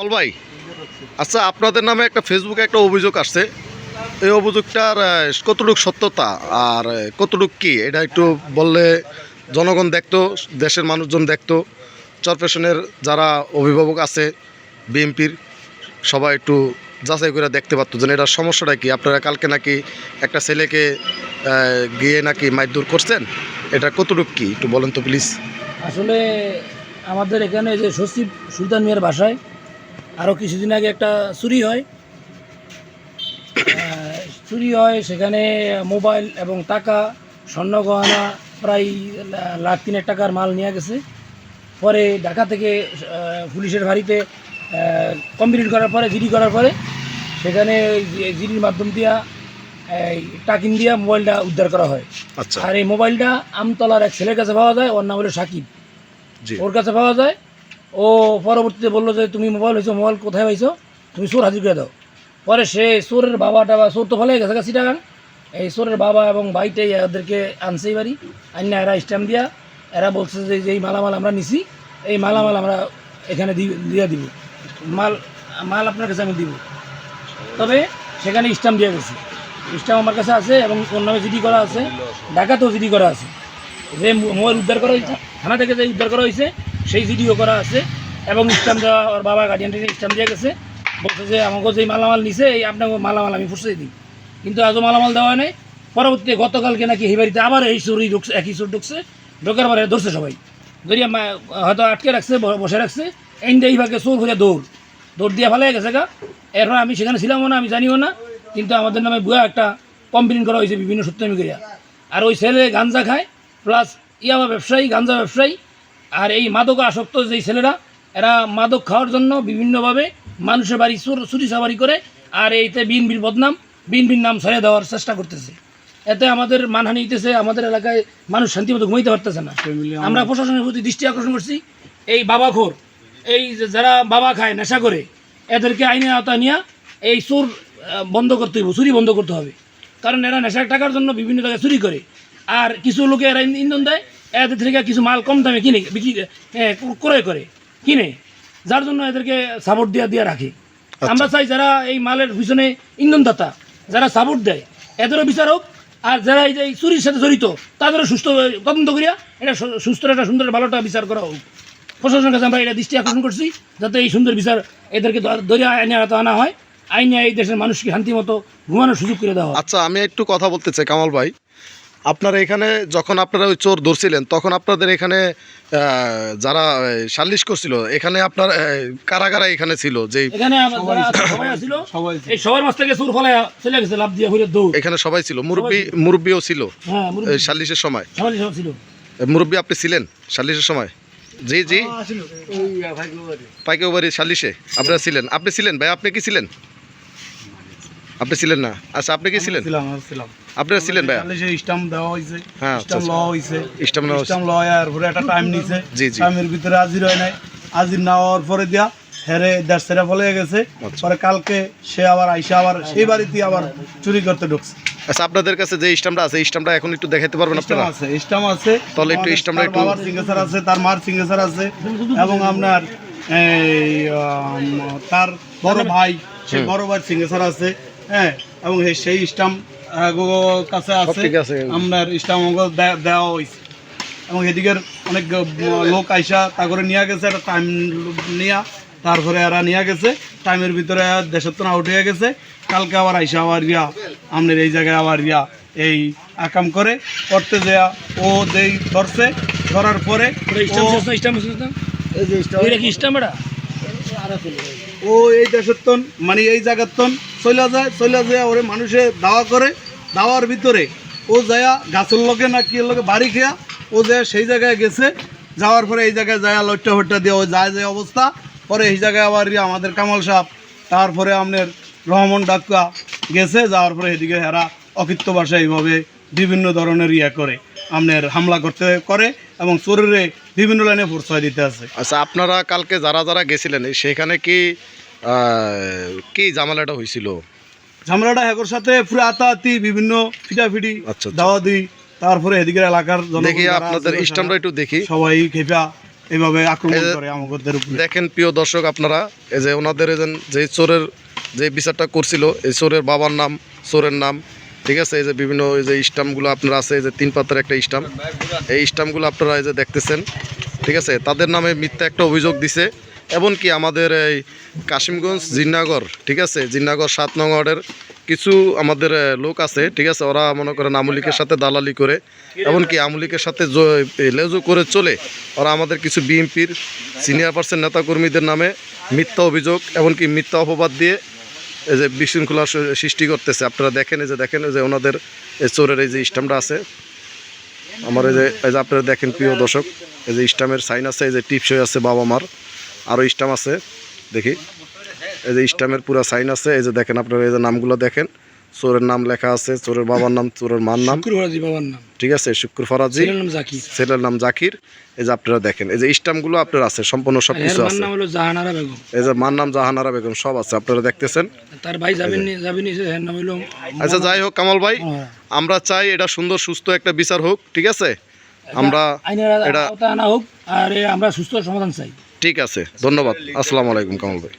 বল ভাই। আচ্ছা আপনাদের নামে একটা ফেসবুকে একটা অভিযোগ আসছে। এই অভিযোগটার কতটুক সত্যতা আর কতটুক কি? এটা একটু বললে জনগণ দেখতো, দেশের মানুষজন দেখতো। চরপেশনের যারা অভিভাবক আছে, বিএনপির, সবাই একটু যাচাই করে দেখতে পারতো যে এটার সমস্যাটা কি। আপনারা কালকে নাকি একটা ছেলেকে গিয়ে নাকি মারধর করছেন? এটা কতটুক কি? একটু বলেন তো প্লিজ। আসলে আমাদের এখানে যে সচিব সুলতান মিয়ার বাসায় আরও কিছুদিন আগে একটা চুরি হয়। চুরি হয় সেখানে মোবাইল এবং টাকা স্বর্ণ গহনা প্রায় লাখ তিনের টাকার মাল নিয়ে গেছে। পরে ঢাকা থেকে পুলিশের বাড়িতে কমপ্লিট করার পরে জিডি করার পরে সেখানে জিডির মাধ্যম দিয়া এই টাকিন দিয়া মোবাইলটা উদ্ধার করা হয়। আচ্ছা। আর এই মোবাইলটা আমতলার এক ছেলের কাছে পাওয়া যায় ওর নাম হলো সাকিব। জি। ওর কাছে পাওয়া যায় ও পরবর্তীতে বলল যে, তুমি মোবাইল হয়েছো মোবাইল কোথায় পাইছো? তুমি চোর হাজির করে দাও। পরে সে চোরের বাবাটা বা চোর তো ফলে গেছে চিটাগাং। এই চোরের বাবা এবং ভাইটাই এদেরকে আনছেই বাড়ি। আন্না এরা স্ট্যাম্প দিয়া, এরা বলছে যে এই মালামাল আমরা নিছি, এই মালামাল আমরা এখানে দিয়ে দিব। মাল মাল আপনার কাছে আমি দিব। তবে সেখানে স্ট্যাম্প দিয়ে গেছে। স্ট্যাম্প আমার কাছে আছে এবং নামে জিডি করা আছে ঢাকাতেও জিডি করা আছে। যে মোবাইল উদ্ধার করা হয়েছে, থানা থেকে যে উদ্ধার করা হয়েছে সেই ভিডিও করা আছে এবং স্ট্যাম্প দেওয়া, ওর বাবা গার্ডিয়ান থেকে স্ট্যাম্প দিয়ে গেছে। বলছে যে আমাকে যে মালামাল নিছে, এই আপনাকে মালামাল আমি ফুসে দিই। কিন্তু আজও মালামাল দেওয়া নেই। পরবর্তীতে গতকালকে নাকি এই বাড়িতে আবার এই চুরি ঢুকছে, একই চুর ঢুকছে, ঢোকার পরে ধরছে সবাই। ধরিয়া হয়তো আটকে রাখছে বসে রাখছে। এইটা এইভাবে চোর হয়ে দৌড়। দৌড় দিয়ে ফেলে গেছে গা। এরপর আমি সেখানে ছিলামও না, আমি জানিও না। কিন্তু আমাদের নামে বুয়া একটা কমপ্লেন করা হয়েছে বিভিন্ন সূত্রে করিয়া আর ওই ছেলে গাঞ্জা খায় প্লাস ইয়াবা ব্যবসায়ী, গাঞ্জা ব্যবসায়ী আর এই মাদক আসক্ত যেই ছেলেরা এরা মাদক খাওয়ার জন্য বিভিন্নভাবে মানুষের বাড়ি চুর চুরি সাবারি করে আর এইতে বিএনপির বদনাম বিএনপির নাম ছড়িয়ে দেওয়ার চেষ্টা করতেছে। এতে আমাদের মানহানি হইতেছে আমাদের এলাকায় মানুষ শান্তিমতো ঘুমাইতে পারতেছে না। আমরা প্রশাসনের প্রতি দৃষ্টি আকর্ষণ করছি। এই বাবাখোর এই যে যারা বাবা খায় নেশা করে এদেরকে আইনের আওতায় নিয়ে এই চোর বন্ধ করতে হবে চুরি বন্ধ করতে হবে। কারণ এরা নেশার টাকার জন্য বিভিন্ন জায়গায় চুরি করে। আর কিছু লোকে এরা ইন্ধন দেয় এদের থেকে কিছু মাল কম দামে কিনে বিক্রি ক্রয় করে কিনে। যার জন্য এদেরকে সাপোর্ট দিয়ে দিয়ে রাখে। আমরা চাই যারা এই মালের পিছনে ইন্ধনদাতা যারা সাপোর্ট দেয় এদেরও বিচার হোক আর যারা এই যে চুরির সাথে জড়িত তাদেরও সুস্থ তদন্ত করিয়া এটা সুস্থ একটা সুন্দর ভালোটা বিচার করা হোক। প্রশাসনের কাছে আমরা এটা দৃষ্টি আকর্ষণ করছি যাতে এই সুন্দর বিচার এদেরকে দরিয়া আইনে আনা হয়। আইনে এই দেশের মানুষকে শান্তি মতো ঘুমানোর সুযোগ করে দেওয়া আচ্ছা আমি একটু কথা বলতে চাই কামাল ভাই। আপনারা এখানে যখন আপনারা ওই চোর ধরছিলেন তখন আপনাদের এখানে যারা সালিশ করছিল এখানে আপনার কারা কারা এখানে ছিল? যে এখানে সবাই আছিল। সবাই এই সবার মাছ থেকে সুর ফলে চলে গেছে লাভ দিয়ে ঘুরে দৌড়। এখানে সবাই ছিল মুরব্বী মুরব্বীও ছিল হ্যাঁ সালিশের সময়। মুরব্বী আপনি ছিলেন সালিশের সময়? জি জি। পাইকেও বাড়ি সালিশে আপনারা ছিলেন। আপনি ছিলেন ভাই আপনি কি ছিলেন? আপনি ছিলেন না। আচ্ছা আপনি কি ছিলেন? ছিলাম। আপনারা ছিলেন ভাই স্টাম্প দেওয়া হয়েছে হ্যাঁ, আচ্ছা, স্টাম্প আচ্ছা। লওয়া হয়েছে স্টাম্প হয়েছে। স্টাম্প লওয়ার পরে একটা টাইম নিছে জি, জি। টাইমের ভিতরে হাজির হয় নাই হাজির না হওয়ার পরে দিয়া হেরে ফলে গেছে আচ্ছা। পরে কালকে সে আবার আইসা আবার সেই বাড়িতে আবার চুরি করতে ঢুকছে আচ্ছা আপনাদের কাছে যে স্টাম্পটা আছে স্টাম্পটা এখন একটু দেখাতে পারবেন স্টাম্প আপনারা আছে স্টাম্প আছে তাহলে একটু স্টাম্পটা একটু- বাবার সিগনেচার আছে তার মার সিগনেচার আছে এবং আপনার এই তার বড় ভাই সেই বড় ভাইয়ের সিগনেচার আছে হ্যাঁ এবং সেই স্টাম্প কাছে আছে ঠিক আছে। আপনার স্টাম্প দেওয়া হয়েছে এবং এদিকের অনেক লোক আইসা তা করে নিয়ে গেছে একটা টাইম নিয়া তারপরে এরা নিয়ে গেছে টাইমের ভিতরে দেশের তো আউট হয়ে গেছে। কালকে আবার আইসা আবার ইয়া আপনার এই জায়গায় আবার ইয়া এই আকাম করে করতে দেয়া ও যেই ধরছে ধরার পরে যে ও এই দেশের তন মানে এই জায়গার তন চলে যায় চলে যায় ওরে মানুষে দাওয়া করে দাওয়ার ভিতরে। ও যায়া গাছের লোকে না কি লোকে বাড়ি খেয়া, ও যায় সেই জায়গায় গেছে। যাওয়ার পরে এই জায়গায় যায় লট্টা ফট্টা দিয়ে ও যায় যে অবস্থা। পরে এই জায়গায় আবার আমাদের কামাল সাহ তারপরে আপনার রহমান ডাক্কা গেছে। যাওয়ার পরে এদিকে হেরা অকৃত্য ভাষা এইভাবে বিভিন্ন ধরনের ইয়া করে আপনার হামলা করতে করে এবং শরীরে বিভিন্ন লাইনে পরিচয় দিতে আছে। আচ্ছা আপনারা কালকে যারা যারা গেছিলেন সেখানে কি কি জামালাটা হয়েছিল ঝামেলাটা হেগোর সাথে পুরো আতাহাতি বিভিন্ন ফিটাফিটি আচ্ছা, আচ্ছা। দাওয়া দিই। তারপরে এদিকের এলাকার দেখি আপনাদের স্টাম্পটা একটু দেখি। সবাই খেপা এইভাবে আক্রমণ করে আমাদের উপরে। দেখেন প্রিয় দর্শক আপনারা এই যে ওনাদের যে যে চোরের যে বিচারটা করছিল এই চোরের বাবার নাম চোরের নাম ঠিক আছে? এই যে বিভিন্ন এই যে স্টাম্পগুলো আপনারা আছে এই যে তিন পাতার একটা স্টাম্প এই স্টাম্পগুলো আপনারা এই যে দেখতেছেন ঠিক আছে? তাদের নামে মিথ্যা একটা অভিযোগ দিছে। এমনকি আমাদের এই কাশিমগঞ্জ, জিন্নাগর, ঠিক আছে? জিন্নাগর সাত নং ওয়ার্ডের কিছু আমাদের লোক আছে, ঠিক আছে? ওরা মনে করেন আমলিকের সাথে দালালি করে, এমনকি আমলিকের সাথে লেজু করে চলে, ওরা আমাদের কিছু বিএনপির সিনিয়র পার্সন নেতাকর্মীদের নামে মিথ্যা অভিযোগ, এমনকি মিথ্যা অপবাদ দিয়ে এই যে বিশৃঙ্খলা সৃষ্টি করতেছে। আপনারা দেখেন এই যে, দেখেন যে ওনাদের এই চোরের এই যে স্টাম্পটা আছে, আমার এই যে এই যে আপনারা দেখেন প্রিয় দর্শক, এই যে স্টামের সাইন আছে, এই যে টিপসই আছে বাবা মার। আরও স্টাম আছে দেখি। এই যে স্টামের পুরো সাইন আছে এই যে দেখেন আপনারা এই যে নামগুলো দেখেন। চোরের নাম লেখা আছে চোরের বাবার নাম চোরের মার নাম। ঠিক আছে শুক্র ফরাজি। ছেলের নাম জাকির। এই যে আপনারা দেখেন এই যে স্টাম্পগুলো আপনার আছে সম্পূর্ণ সব কিছু আছে। এই যে মার নাম জাহানারা বেগম সব আছে আপনারা দেখতেছেন? তার ভাই আচ্ছা যাই হোক কামাল ভাই হ্যাঁ। আমরা চাই এটা সুন্দর সুস্থ একটা বিচার হোক ঠিক আছে? আমরা এটা- আনা হোক আর আমরা সুস্থ সমাধান চাই। ঠিক আছে ধন্যবাদ। আসসালামু আলাইকুম কামাল ভাই।